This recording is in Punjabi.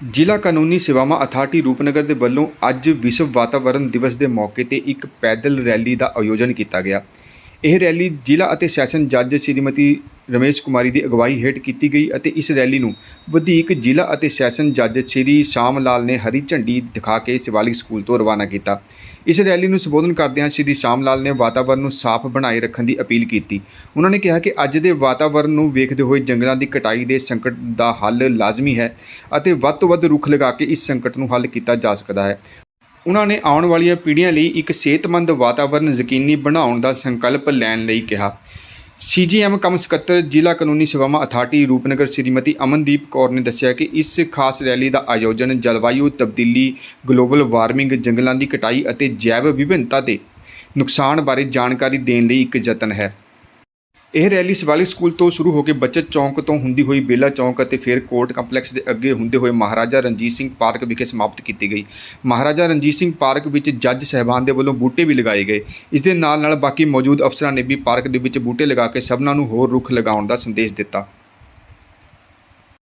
ਜ਼ਿਲ੍ਹਾ ਕਾਨੂੰਨੀ ਸੇਵਾਵਾਂ ਅਥਾਰਟੀ ਰੂਪਨਗਰ ਦੇ ਵੱਲੋਂ ਅੱਜ ਵਿਸ਼ਵ ਵਾਤਾਵਰਣ ਦਿਵਸ ਦੇ ਮੌਕੇ ਤੇ ਇੱਕ ਪੈਦਲ ਰੈਲੀ ਦਾ ਆਯੋਜਨ ਕੀਤਾ ਗਿਆ। ਇਹ ਰੈਲੀ ਜ਼ਿਲ੍ਹਾ ਅਤੇ ਸੈਸ਼ਨ ਜੱਜ ਸ਼੍ਰੀਮਤੀ ਰਮੇਸ਼ ਕੁਮਾਰੀ ਦੀ ਅਗਵਾਈ ਹੇਠ ਕੀਤੀ ਗਈ ਅਤੇ ਇਸ ਰੈਲੀ ਨੂੰ ਵਧੀਕ ਜ਼ਿਲ੍ਹਾ ਅਤੇ ਸੈਸ਼ਨ ਜੱਜ ਸ਼੍ਰੀ ਸ਼ਾਮ ਲਾਲ ਨੇ ਹਰੀ ਝੰਡੀ ਦਿਖਾ ਕੇ ਸ਼ਿਵਾਲਿਕ ਸਕੂਲ ਤੋਂ ਰਵਾਨਾ ਕੀਤਾ। ਇਸ ਰੈਲੀ ਨੂੰ ਸੰਬੋਧਨ ਕਰਦਿਆਂ ਸ਼੍ਰੀ ਸ਼ਾਮ ਲਾਲ ਨੇ ਵਾਤਾਵਰਣ ਨੂੰ ਸਾਫ਼ ਬਣਾਏ ਰੱਖਣ ਦੀ ਅਪੀਲ ਕੀਤੀ। ਉਹਨਾਂ ਨੇ ਕਿਹਾ ਕਿ ਅੱਜ ਦੇ ਵਾਤਾਵਰਣ ਨੂੰ ਵੇਖਦੇ ਹੋਏ ਜੰਗਲਾਂ ਦੀ ਕਟਾਈ ਦੇ ਸੰਕਟ ਦਾ ਹੱਲ ਲਾਜ਼ਮੀ ਹੈ ਅਤੇ ਵੱਧ ਤੋਂ ਵੱਧ ਰੁੱਖ ਲਗਾ ਕੇ ਇਸ ਸੰਕਟ ਨੂੰ ਹੱਲ ਕੀਤਾ ਜਾ ਸਕਦਾ ਹੈ। ਉਹਨਾਂ ਨੇ ਆਉਣ ਵਾਲੀਆਂ ਪੀੜ੍ਹੀਆਂ ਲਈ ਇੱਕ ਸਿਹਤਮੰਦ ਵਾਤਾਵਰਣ ਯਕੀਨੀ ਬਣਾਉਣ ਦਾ ਸੰਕਲਪ ਲੈਣ ਲਈ ਕਿਹਾ। ਸੀਜੀਐਮ ਕਮ ਸਕੱਤਰ ਜ਼ਿਲ੍ਹਾ ਕਾਨੂੰਨੀ ਸੇਵਾਵਾਂ ਅਥਾਰਟੀ ਰੂਪਨਗਰ ਸ਼੍ਰੀਮਤੀ ਅਮਨਦੀਪ ਕੌਰ ਨੇ ਦੱਸਿਆ ਕਿ ਇਸ ਖਾਸ ਰੈਲੀ ਦਾ ਆਯੋਜਨ ਜਲਵਾਯੂ ਤਬਦੀਲੀ, ਗਲੋਬਲ ਵਾਰਮਿੰਗ, ਜੰਗਲਾਂ ਦੀ ਕਟਾਈ ਅਤੇ ਜੈਵ ਵਿਭਿੰਨਤਾ ਦੇ ਨੁਕਸਾਨ ਬਾਰੇ ਜਾਣਕਾਰੀ ਦੇਣ ਲਈ ਇੱਕ ਯਤਨ ਹੈ। ਇਹ ਰੈਲੀ ਸ਼ਿਵਾਲਿਕ ਸਕੂਲ ਤੋਂ ਸ਼ੁਰੂ ਹੋ ਕੇ ਬੱਚਤ ਚੌਂਕ ਤੋਂ ਹੁੰਦੀ ਹੋਈ ਬੇਲਾ ਚੌਂਕ ਅਤੇ ਫਿਰ ਕੋਰਟ ਕੰਪਲੈਕਸ ਦੇ ਅੱਗੇ ਹੁੰਦੇ ਹੋਏ ਮਹਾਰਾਜਾ ਰਣਜੀਤ ਸਿੰਘ ਪਾਰਕ ਵਿਖੇ ਸਮਾਪਤ ਕੀਤੀ ਗਈ। ਮਹਾਰਾਜਾ ਰਣਜੀਤ ਸਿੰਘ ਪਾਰਕ ਵਿੱਚ ਜੱਜ ਸਹਿਬਾਨ ਦੇ ਵੱਲੋਂ ਬੂਟੇ ਵੀ ਲਗਾਏ ਗਏ। ਇਸ ਦੇ ਨਾਲ ਨਾਲ ਬਾਕੀ ਮੌਜੂਦ ਅਫਸਰਾਂ ਨੇ ਵੀ ਪਾਰਕ ਦੇ ਵਿੱਚ ਬੂਟੇ ਲਗਾ ਕੇ ਸਭਨਾਂ ਨੂੰ ਹੋਰ ਰੁੱਖ ਲਗਾਉਣ ਦਾ ਸੰਦੇਸ਼ ਦਿੱਤਾ।